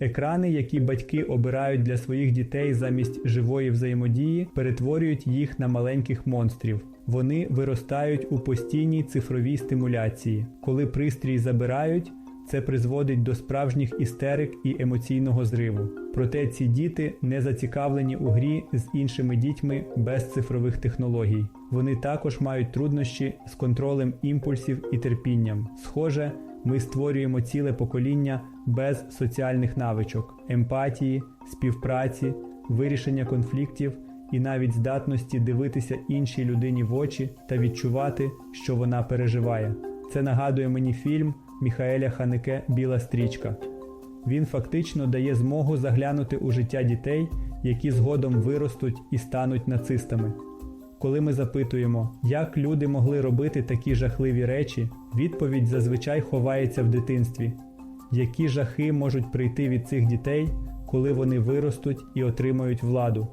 Екрани, які батьки обирають для своїх дітей замість живої взаємодії, перетворюють їх на маленьких монстрів. Вони виростають у постійній цифровій стимуляції. Коли пристрій забирають, це призводить до справжніх істерик і емоційного зриву. Проте ці діти не зацікавлені у грі з іншими дітьми без цифрових технологій. Вони також мають труднощі з контролем імпульсів і терпінням. Схоже, ми створюємо ціле покоління без соціальних навичок, емпатії, співпраці, вирішення конфліктів і навіть здатності дивитися іншій людині в очі та відчувати, що вона переживає. Це нагадує мені фільм Міхаеля Ханеке Біла стрічка. Він фактично дає змогу заглянути у життя дітей, які згодом виростуть і стануть нацистами. Коли ми запитуємо, як люди могли робити такі жахливі речі, відповідь зазвичай ховається в дитинстві. Які жахи можуть прийти від цих дітей, коли вони виростуть і отримають владу?